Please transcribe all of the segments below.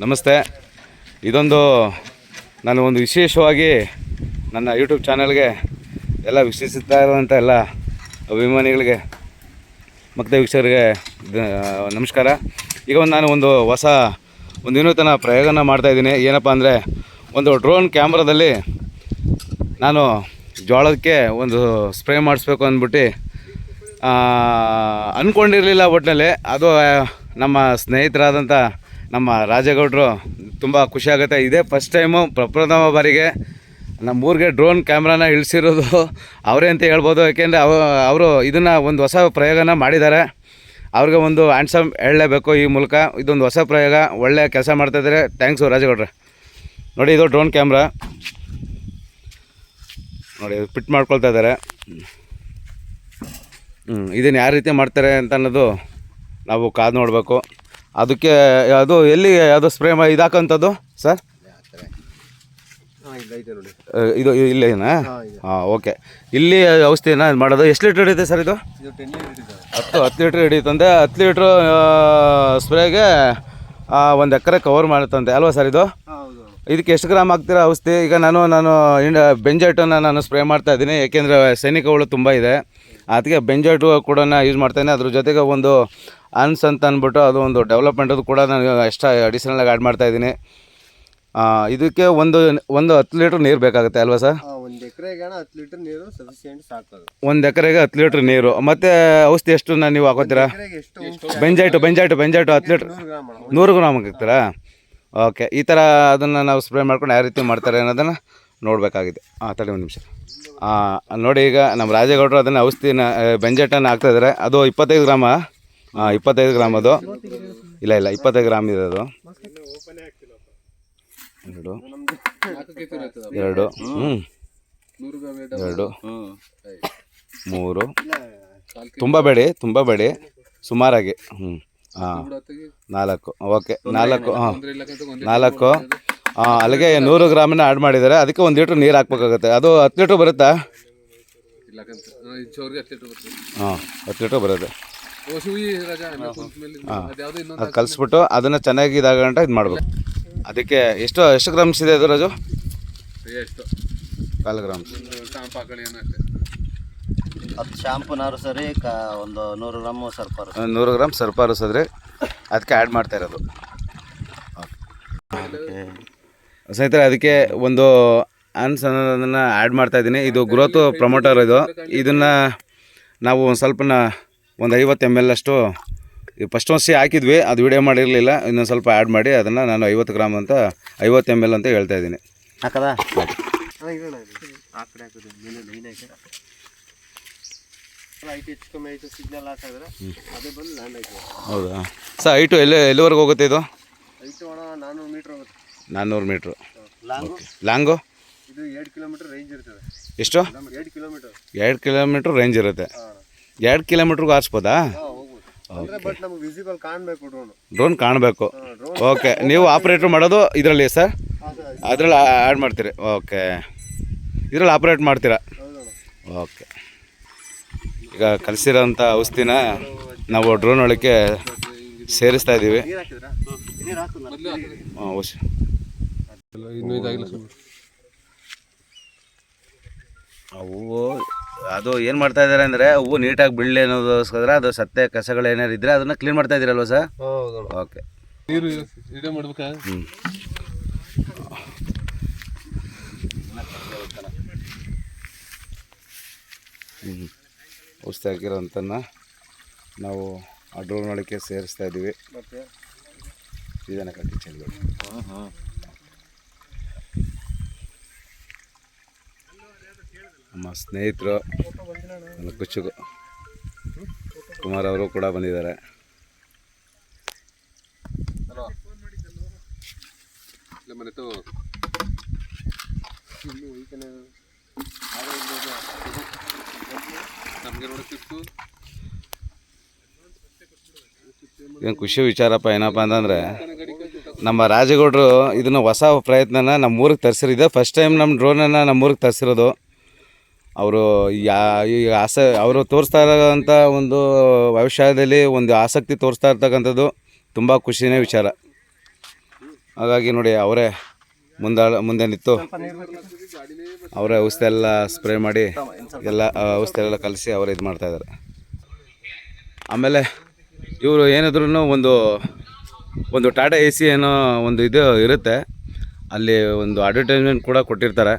ನಮಸ್ತೆ. ಇದೊಂದು ನಾನು ಒಂದು ವಿಶೇಷವಾಗಿ ನನ್ನ ಯೂಟ್ಯೂಬ್ ಚಾನಲ್ಗೆ ಎಲ್ಲ ವೀಕ್ಷಿಸುತ್ತಾ ಇರುವಂಥ ಎಲ್ಲ ಅಭಿಮಾನಿಗಳಿಗೆ, ಮತ್ತು ವೀಕ್ಷಕರಿಗೆ ನಮಸ್ಕಾರ. ಈಗ ಒಂದು ನಾನು ಒಂದು ಹೊಸ, ಒಂದು ವಿನೂತನ ಪ್ರಯೋಗನ ಮಾಡ್ತಾಯಿದ್ದೀನಿ ಏನಪ್ಪ ಅಂದರೆ ಒಂದು ಡ್ರೋನ್ ಕ್ಯಾಮ್ರಾದಲ್ಲಿ ನಾನು ಜೋಳಕ್ಕೆ ಒಂದು ಸ್ಪ್ರೇ ಮಾಡಿಸ್ಬೇಕು ಅಂದ್ಬಿಟ್ಟು ಅಂದ್ಕೊಂಡಿರಲಿಲ್ಲ ಒಟ್ಟಿನಲ್ಲಿ ಅದು ನಮ್ಮ ಸ್ನೇಹಿತರಾದಂಥ ನಮ್ಮ ರಾಜೇಗೌಡರು ತುಂಬ ಖುಷಿಯಾಗುತ್ತೆ ಇದೇ ಫಸ್ಟ್ ಟೈಮು ಪ್ರಪ್ರಥಮ ಬಾರಿಗೆ ನಮ್ಮೂರಿಗೆ ಡ್ರೋನ್ ಕ್ಯಾಮ್ರಾನ ಇಳಿಸಿರೋದು ಅವರೇ ಅಂತ ಹೇಳ್ಬೋದು. ಯಾಕೆಂದರೆ ಅವ ಅವರು ಇದನ್ನು ಒಂದು ಹೊಸ ಪ್ರಯೋಗನ ಮಾಡಿದ್ದಾರೆ. ಅವ್ರಿಗೆ ಒಂದು ಆ್ಯಂಡ್ಸಮ್ ಹೇಳಲೇಬೇಕು ಈ ಮೂಲಕ. ಇದೊಂದು ಹೊಸ ಪ್ರಯೋಗ ಒಳ್ಳೆಯ ಕೆಲಸ ಮಾಡ್ತಾಯಿದ್ದಾರೆ ಥ್ಯಾಂಕ್ಸು ರಾಜೇಗೌಡ್ರೆ. ನೋಡಿ, ಇದು ಡ್ರೋನ್ ಕ್ಯಾಮ್ರಾ ನೋಡಿ ಫಿಟ್ ಮಾಡ್ಕೊಳ್ತಾ ಇದ್ದಾರೆ. ಹ್ಞೂ ಇದನ್ನು ಯಾವ ರೀತಿ ಮಾಡ್ತಾರೆ ಅಂತ ಅನ್ನೋದು ನಾವು ಕಾದು ನೋಡಬೇಕು. ಅದಕ್ಕೆ ಅದು ಎಲ್ಲಿ ಅದು ಸ್ಪ್ರೇ ಮಾಡಿ ಇದಾಕಂಥದ್ದು? ಸರ್? ಇದು ಇಲ್ಲೇನಾ ಹಾಂ ಓಕೆ. ಇಲ್ಲಿ ಔಷಧಿನ ಮಾಡೋದು? ಎಷ್ಟು ಲೀಟ್ರ್ ಹಿಡಿಯುತ್ತೆ ಸರ್ ಇದು? ಹತ್ತು ಹತ್ತು ಲೀಟ್ರ್ ಹಿಡಿಯುತ್ತಂದೆ ಹತ್ತು ಲೀಟ್ರ್ ಸ್ಪ್ರೇಗೆ ಒಂದು ಎಕರೆ ಕವರ್ ಮಾಡುತ್ತಂತೆ. ಅಲ್ವಾ ಸರ್ ಇದು? ಇದಕ್ಕೆ ಎಷ್ಟು ಗ್ರಾಮ್ ಹಾಕ್ತೀರಾ ಔಷಧಿ? ಈಗ ನಾನು ನಾನು ಇಂಡ ಬೆಂಜೈಟನ್ನು ನಾನು ಸ್ಪ್ರೇ ಮಾಡ್ತಾ ಇದ್ದೀನಿ. ಏಕೆಂದರೆ ಸೈನಿಕ ಹುಳು ತುಂಬ ಇದೆ. ಅದಕ್ಕೆ ಬೆಂಜೆಟು ಕೂಡ ಯೂಸ್ ಮಾಡ್ತಾಯಿದ್ದೀನಿ ಅದ್ರ ಜೊತೆಗೆ ಒಂದು ಅನ್ಸ್ ಅಂತ ಅಂದ್ಬಿಟ್ಟು ಅದು ಒಂದು ಡೆವಲಪ್ಮೆಂಟದು ಕೂಡ ನಾನು ಎಕ್ಸ್ಟ್ರಾ ಅಡಿಷನಲಾಗಿ ಆ್ಯಡ್ ಮಾಡ್ತಾ ಇದ್ದೀನಿ. ಇದಕ್ಕೆ ಒಂದು ಒಂದು ಹತ್ತು ಲೀಟ್ರ್ ನೀರು ಬೇಕಾಗುತ್ತೆ ಅಲ್ವಾ ಸರ್ ಒಂದು ಎಕರೆಗೆ ಹತ್ತು ಲೀಟರ್ ನೀರು ಸಫಿಸಿಯೆಂಟ್ ಸಾಕೋದು ಒಂದು ಎಕರೆಗೆ ಹತ್ತು ಲೀಟ್ರ್ ನೀರು. ಮತ್ತೆ ಔಷಧಿ ಎಷ್ಟು ನಾನು ನೀವು ಹಾಕೋತೀರಾ? ಬೆಂಜೈಟು ಬೆಂಜೈಟು ಬೆಂಜೈಟು ಹತ್ತು ಲೀಟ್ರ್ ನೂರು ಗ್ರಾಮ್ ಹಾಕ್ತೀರಾ ಓಕೆ ಈ ಥರ ಅದನ್ನು ನಾವು ಸ್ಪ್ರೇ ಮಾಡ್ಕೊಂಡು ಯಾವ ರೀತಿ ಮಾಡ್ತಾರೆ ಅನ್ನೋದನ್ನು ನೋಡಬೇಕಾಗಿದೆ. ಹಾಂ ತಡಿ ಒಂದು ನಿಮಿಷ. ನೋಡಿ ಈಗ ನಮ್ಮ ರಾಜೇಗೌಡರು ಅದನ್ನು ಔಷಧಿನ ಬೆಂಜೆಟನ್ನು ಹಾಕ್ತಾಯಿದ್ದಾರೆ ಅದು ಇಪ್ಪತ್ತೈದು ಗ್ರಾಮ. ಹಾಂ ಇಪ್ಪತ್ತೈದು ಗ್ರಾಮ್ ಅದು ಇಲ್ಲ ಇಲ್ಲ ಇಪ್ಪತ್ತೈದು ಗ್ರಾಮ್ ಇದೆ ಅದು ಎರಡು ಎರಡು ಹ್ಞೂ ಎರಡು ಮೂರು ತುಂಬ ಬೇಡಿ ತುಂಬ ಬೇಡಿ ಸುಮಾರಾಗಿ ಹ್ಞೂ ಹಾಂ ನಾಲ್ಕು ಓಕೆ ನಾಲ್ಕು ಹಾಂ ನಾಲ್ಕು ಹಾಂ ಅಲ್ಲಿಗೆ ನೂರು ಗ್ರಾಮನ್ನ ಆ್ಯಡ್ ಮಾಡಿದ್ದಾರೆ ಅದಕ್ಕೆ ಒಂದು ಲೀಟ್ರ್ ನೀರು ಹಾಕ್ಬೇಕಾಗುತ್ತೆ ಅದು ಹತ್ತು ಲೀಟ್ರ್ ಬರುತ್ತಾ ಹಾಂ ಹತ್ತು ಲೀಟ್ರ್ ಬರುತ್ತೆ ಅದು ಕಲಿಸ್ಬಿಟ್ಟು ಅದನ್ನು ಚೆನ್ನಾಗಿ ಇದಾಗಂಟ ಇದು ಮಾಡ್ಬೇಕು. ಅದಕ್ಕೆ ಎಷ್ಟು ಎಷ್ಟು ಗ್ರಾಮ್ಸ್ ಇದೆ ಅದು ರಾಜು? ಕಾಲು ಗ್ರಾಮ್ಸ್ ಶಾಂಪುನಾರು ಸರಿ ಕ ಒಂದು ನೂರು ಗ್ರಾಮ್ ಸರ್ಪರ್ ಒಂದು ನೂರು ಗ್ರಾಮ್ ಸರ್ಪಾರಿಸಿದ್ರೆ ಅದಕ್ಕೆ ಆ್ಯಡ್ ಮಾಡ್ತಾ ಇರೋದು. ಸ್ನೇಹಿತರೆ ಅದಕ್ಕೆ ಒಂದು ಅನ್ಸ್ ಅನ್ನೋದನ್ನು ಆ್ಯಡ್ ಮಾಡ್ತಾ ಇದ್ದೀನಿ. ಇದು ಗ್ರೋತ್ ಪ್ರಮೋಟರ್ ಇದು. ಇದನ್ನು ನಾವು ಒಂದು ಸ್ವಲ್ಪನ ಒಂದು ಐವತ್ತು ಎಂ ಎಲ್ ಅಷ್ಟು ಫಸ್ಟ್ ಒಂದ್ಸಿ ಹಾಕಿದ್ವಿ ಅದು ವಿಡಿಯೋ ಮಾಡಿರಲಿಲ್ಲ ಇನ್ನೊಂದು ಸ್ವಲ್ಪ ಆ್ಯಡ್ ಮಾಡಿ ಅದನ್ನು ನಾನು ಐವತ್ತು ಗ್ರಾಮ್ ಅಂತ ಐವತ್ತು ಎಂ ಎಲ್ ಅಂತ ಹೇಳ್ತಾ ಇದ್ದೀನಿ. ಹಾಕದ ಹೌದಾ? ಸರ್ ಐಟು ಎಲ್ಲಿ ಎಲ್ಲಿವರೆಗೆ ಹೋಗುತ್ತೆ ಇದು? ನಾನ್ನೂರು ಮೀಟ್ರ್. ಹೋಗುತ್ತೆ ನಾನ್ನೂರು ಮೀಟ್ರು ಲಾಂಗು ಲಾಂಗು ಇದು ಎರಡು ಕಿಲೋಮೀಟರ್ ರೇಂಜ್ ಇರ್ತದೆ. ಎಷ್ಟು? ಎರಡು ಕಿಲೋಮೀಟರ್. ಎರಡು ಕಿಲೋಮೀಟ್ರ್ ರೇಂಜ್ ಇರುತ್ತೆ. ಎರಡು ಕಿಲೋಮೀಟರ್ ಹಾರಿಸ್ಬೋದಾ? ಹಾಂ ಬಟ್ ನಮ್ಗೆ ವಿಸಿಬಲ್ ಕಾಣಬೇಕು ಡ್ರೋನು ಡ್ರೋನ್ ಕಾಣಬೇಕು. ಓಕೆ ನೀವು ಆಪ್ರೇಟ್ರ್ ಮಾಡೋದು ಇದರಲ್ಲಿ ಸರ್? ಅದರಲ್ಲಿ ಆ್ಯಡ್ ಮಾಡ್ತೀರಿ. ಓಕೆ ಇದರಲ್ಲಿ ಆಪ್ರೇಟ್ ಮಾಡ್ತೀರಾ? ಓಕೆ ಈಗ ಕಲಿಸಿರೋಂಥ ಔಷಧಿನ ನಾವು ಡ್ರೋನ್ ಒಳಗೆ ಸೇರಿಸ್ತಾ ಇದ್ದೀವಿ. ಹೂವು ಅದು ಏನು ಮಾಡ್ತಾ ಇದ್ದಾರೆ ಅಂದರೆ ಹೂವು ನೀಟಾಗಿ ಬೀಳಲಿ ಅನ್ನೋದಕ್ಕೋಸ್ಕರ ಅದು ಸತ್ಯ ಕಸಗಳು ಏನಾರು ಇದ್ದರೆ ಅದನ್ನು ಕ್ಲೀನ್ ಮಾಡ್ತಾ ಇದ್ದೀರಲ್ವ ಸರ್? ಓಕೆ. ನೀರು ಇದೇ ಮಾಡ್ಬೇಕಾ? ಹ್ಞೂ ಹ್ಞೂ ಔಷಧಿ ಹಾಕಿರೋಂಥನ್ನ ನಾವು ಆ ಡ್ರೋನ್ ಸೇರಿಸ್ತಾ ಇದ್ದೀವಿ. ಮತ್ತೆ? ಹಾಂ ಕಿಚನ್ ನಮ್ಮ ಸ್ನೇಹಿತರು ನನ್ನ ಖುಷಿಗು ಕುಮಾರ್ ಅವರು ಕೂಡ ಬಂದಿದ್ದಾರೆ. ಏನು ಖುಷಿ ವಿಚಾರಪ್ಪ ಏನಪ್ಪ ಅಂತಂದರೆ ನಮ್ಮ ರಾಜಗೌಡರು ಇದನ್ನು ಹೊಸ ಪ್ರಯತ್ನನ ನಮ್ಮ ಊರಿಗೆ ತರಿಸಿರಿದೆ ಫಸ್ಟ್ ಟೈಮ್ ನಮ್ಮ ಡ್ರೋನನ್ನು ನಮ್ಮ ಊರಿಗೆ ತರಿಸಿರೋದು. ಅವರು ಯಾ, ಈ ಆಸ, ಅವರು ತೋರಿಸ್ತಾ ಇರೋಂಥ ಒಂದು ವ್ಯವಸಾಯದಲ್ಲಿ ಒಂದು ಆಸಕ್ತಿ ತೋರಿಸ್ತಾ ಇರ್ತಕ್ಕಂಥದ್ದು ತುಂಬ ಖುಷಿನೇ ವಿಚಾರ. ಹಾಗಾಗಿ ನೋಡಿ, ಅವರೇ ಮುಂದೆ ಮುಂದೆ ನಿಂತು ಅವರೇ ಔಷಧಿ ಎಲ್ಲ ಸ್ಪ್ರೇ ಮಾಡಿ ಎಲ್ಲ ಔಷಧಿ ಎಲ್ಲ ಕಲಸಿ ಅವರೇ ಇದು ಮಾಡ್ತಾಯಿದ್ದಾರೆ ಆಮೇಲೆ ಇವರು ಏನಿದ್ರೂ ಒಂದು ಒಂದು ಟಾಟಾ ಎ ಸಿ ಏನೋ ಒಂದು ಇದು ಇರುತ್ತೆ. ಅಲ್ಲಿ ಒಂದು ಅಡ್ವರ್ಟೈಸ್ಮೆಂಟ್ ಕೂಡ ಕೊಟ್ಟಿರ್ತಾರೆ.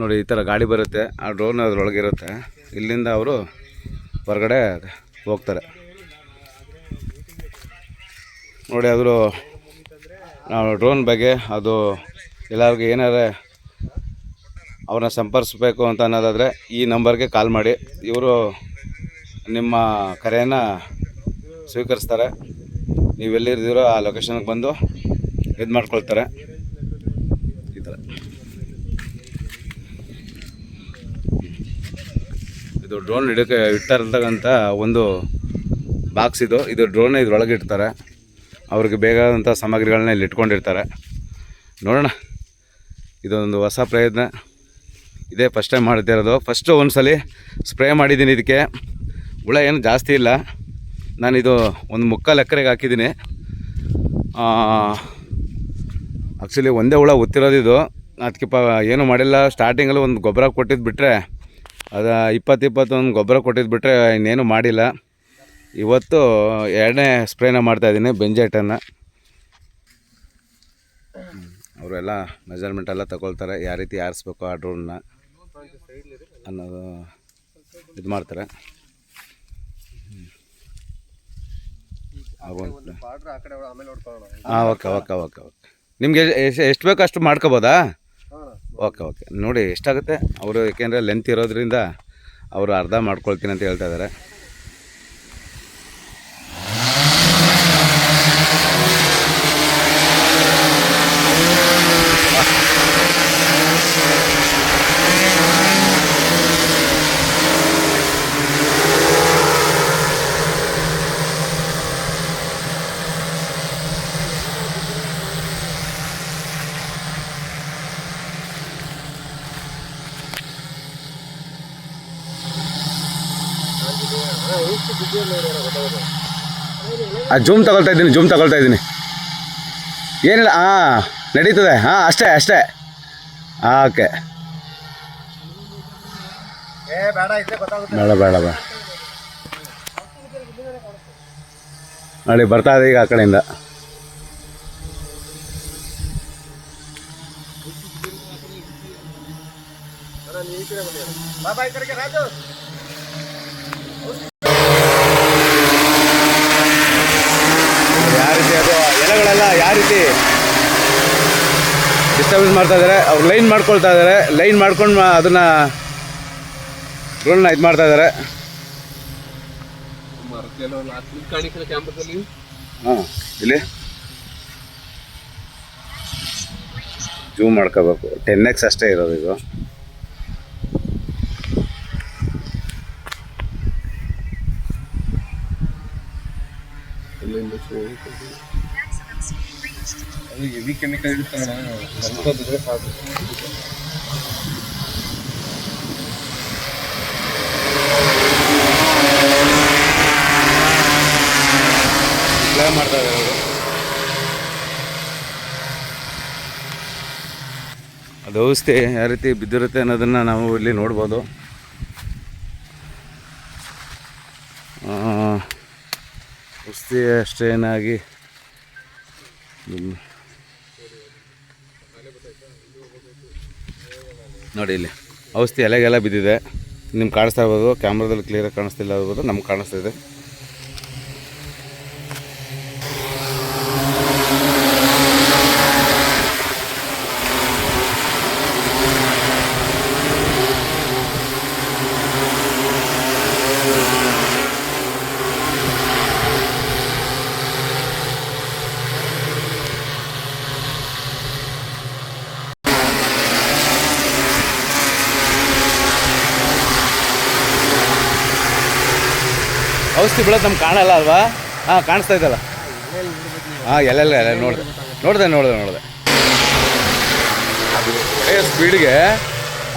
ನೋಡಿ, ಈ ಥರ ಗಾಡಿ ಬರುತ್ತೆ. ಆ ಡ್ರೋನ್ ಅದರೊಳಗಿರುತ್ತೆ ಇಲ್ಲಿಂದ ಅವರು ಹೊರಗಡೆ ಹೋಗ್ತಾರೆ. ನೋಡಿ ಅದರ ನಾವು ಡ್ರೋನ್ ಬಗ್ಗೆ ಅದು ಎಲ್ಲರಿಗೆ ಏನಾದ್ರೆ ಅವ್ರನ್ನ ಸಂಪರ್ಕಿಸ್ಬೇಕು ಅಂತ ಅನ್ನೋದಾದರೆ ಈ ನಂಬರ್ಗೆ ಕಾಲ್ ಮಾಡಿ. ಇವರು ನಿಮ್ಮ ಕರೆಯನ್ನು ಸ್ವೀಕರಿಸ್ತಾರೆ. ನೀವೆಲ್ಲಿರ್ದಿರೋ ಆ ಲೊಕೇಶನ್ಗೆ ಬಂದು ಇದು ಮಾಡ್ಕೊಳ್ತಾರೆ ಈ ಥರ ಇದು ಡ್ರೋನ್ ಹಿಡಕ್ಕೆ ಇಟ್ಟಿರ್ತಕ್ಕಂಥ ಒಂದು ಬಾಕ್ಸ್ ಇದು. ಇದು ಡ್ರೋನ್ ಇದ್ರೊಳಗೆ ಇಡ್ತಾರೆ. ಅವ್ರಿಗೆ ಬೇಕಾದಂಥ ಸಾಮಗ್ರಿಗಳನ್ನ ಇಲ್ಲಿ ಇಟ್ಕೊಂಡಿರ್ತಾರೆ. ನೋಡೋಣ. ಇದೊಂದು ಹೊಸ ಪ್ರಯತ್ನ. ಇದೇ ಫಸ್ಟ್ ಟೈಮ್ ಮಾಡ್ತಾ ಇರೋದು. ಫಸ್ಟು ಒಂದು ಸಲ ಸ್ಪ್ರೇ ಮಾಡಿದ್ದೀನಿ ಇದಕ್ಕೆ. ಹುಳ ಏನು ಜಾಸ್ತಿ ಇಲ್ಲ. ನಾನಿದು ಒಂದು ಮುಕ್ಕಾಲು ಎಕರೆಗೆ ಹಾಕಿದ್ದೀನಿ. ಆ್ಯಕ್ಚುಲಿ ಒಂದೇ ಹುಳ ಒತ್ತಿರೋದಿದು ಅದಕ್ಕೆ ಪ ಏನೂ ಮಾಡಿಲ್ಲ. ಸ್ಟಾರ್ಟಿಂಗಲ್ಲಿ ಒಂದು ಗೊಬ್ಬರ ಕೊಟ್ಟಿದ್ದು ಬಿಟ್ಟರೆ ಅದು ಇಪ್ಪತ್ತು ಇಪ್ಪತ್ತೊಂದು ಗೊಬ್ಬರ ಕೊಟ್ಟಿದ್ದು ಬಿಟ್ಟರೆ ಇನ್ನೇನು ಮಾಡಿಲ್ಲ. ಇವತ್ತು ಎರಡನೇ ಸ್ಪ್ರೇನ ಮಾಡ್ತಾಯಿದ್ದೀನಿ ಬೆಂಜೆಟನ್ನು. ಅವರೆಲ್ಲ ಮೆಜರ್ಮೆಂಟ್ ಎಲ್ಲ ತಗೊಳ್ತಾರೆ ಯಾವ ರೀತಿ ಆರಿಸ್ಬೇಕು ಆ ಡ್ರೋನ್ನ ಅನ್ನೋದು ಇದು ಮಾಡ್ತಾರೆ. ಹಾಂ ಓಕೆ ಓಕೆ ಓಕೆ ಓಕೆ. ನಿಮಗೆ ಎಷ್ಟು ಎಷ್ಟು ಬೇಕೋ ಅಷ್ಟು ಮಾಡ್ಕೋಬೋದಾ? Okay okay. ನೋಡಿ ಎಷ್ಟಾಗುತ್ತೆ? ಅವರು ಏಕೆಂದರೆ ಲೆಂತ್ ಇರೋದ್ರಿಂದ ಅವರು ಅರ್ಧ ಮಾಡ್ಕೊಳ್ತೀನಿ ಅಂತ ಹೇಳ್ತಾ ಇದ್ದಾರೆ. ಆ ಜೂಮ್ ತಗೊಳ್ತಾ ಇದ್ದೀನಿ ಜೂಮ್ ತಗೊಳ್ತಾ ಇದ್ದೀನಿ. ಏನಿಲ್ಲ ಹಾಂ ನಡೀತದೆ. ಹಾಂ ಅಷ್ಟೇ ಅಷ್ಟೇ. ಹಾಂ ಓಕೆ. ಬೇಡ ಬೇಡ ಬೇಡ ನೋಡಿ ಬರ್ತಾ ಇದೆ ಈಗ ಆ ಕಡೆಯಿಂದ. ಬಾಬಾ ಈ ಕಡೆಗೆ ರಾಜು ಯಾವ ರೀತಿ ಅದು ಎಲೆಗಳೆಲ್ಲ ಯಾವ ರೀತಿ ಡಿಸ್ಟರ್ಬೆನ್ಸ್ ಮಾಡ್ತಾ ಇದ್ದಾರೆ ಅವ್ರು ಲೈನ್ ಮಾಡ್ಕೊಳ್ತಾ ಇದ್ದಾರೆ ಲೈನ್ ಮಾಡ್ಕೊಂಡು ಅದನ್ನು ರೋಲ್ನ ಇದು ಮಾಡ್ತಾ ಇದ್ದಾರೆ ಹಾಂ ಇಲ್ಲಿ. ಜೂಮ್ ಮಾಡ್ಕೋಬೇಕು. ಟೆನ್ ಎಕ್ಸ್ ಅಷ್ಟೇ ಇರೋದು ಇದು. ಅದು ಹೆವಿ ಕೆಮಿಕಲ್ ಇರ್ತಾವಣ ಸ್ವಲ್ಪ ಸಾಕು. ಮಾಡ್ತಾ ಇದ್ದಾರೆ ಅವರು. ಅದು ಔಷಧಿ ಯಾವ ರೀತಿ ಬಿದ್ದಿರುತ್ತೆ ಅನ್ನೋದನ್ನು ನಾವು ಇಲ್ಲಿ ನೋಡ್ಬೋದು. ಔಷಧಿ ಅಷ್ಟೇನಾಗಿ. ನೋಡಿ ಇಲ್ಲಿ, ಔಷಧಿ ಎಲೆಗೆಲ್ಲ ಬಿದ್ದಿದೆ. ನಿಮ್ಗೆ ಕಾಣಿಸ್ತಾ ಇರ್ಬೋದು, ಕ್ಯಾಮ್ರಾದಲ್ಲಿ ಕ್ಲಿಯರಾಗಿ ಕಾಣಿಸ್ತಿಲ್ಲ ಇರ್ಬೋದು, ನಮ್ಗೆ ಕಾಣಿಸ್ತಾ ಇದೆ. ಔಷಧಿ ಬೀಳೋದು ನಮ್ಗೆ ಕಾಣಲ್ಲ ಅಲ್ವಾ? ಹಾಂ, ಕಾಣಿಸ್ತಾ ಇದ್ದಲ್ಲ ಹಾಂ ಎಲ್ಲೆಲ್ಲ ಎಲ್ಲ ನೋಡಿದೆ. ನೋಡಿದೆ ನೋಡಿದೆ ನೋಡಿದೆ. ಅದು ಒಳ್ಳೆಯ ಸ್ಪೀಡ್ಗೆ.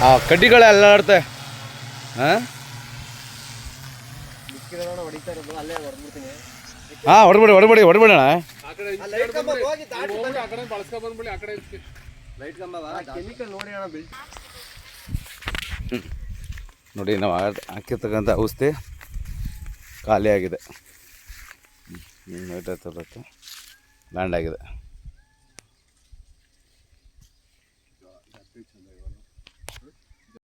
ಆ, ಕಡ್ಡಿಗಳೇ ಅಲ್ಲಾಡ್ತೆ ಹಾಂ ಮಿಕ್ಕಿರೋಣ ಹೊಡಿತಾ ಇರೋದು ಅಲ್ಲೇ ಹೊಡೆದ್ಬಿಡ್ತೀನಿ ಹಾಂ? ಹೊಡ್ಬಿಡಿ ಹೊಡ್ಬಿಡಿ, ಹೊಡ್ಬಿಡೋಣ. ಆ ಕಡೆ ಲೈಟ್ ಕಂಬ ಕೆಮಿಕಲ್ ನೋಡಿ ಅಣ್ಣ ಬೆಳ್ಸಿ ನೋಡಿ, ನಾವು ಹಾಕ್- ಹಾಕಿರ್ತಕ್ಕಂಥ ಔಷಧಿ. ಖಾಲಿಯಾಗಿದೆ ಲ್ಯಾಂಡ್ ಆಗಿದೆ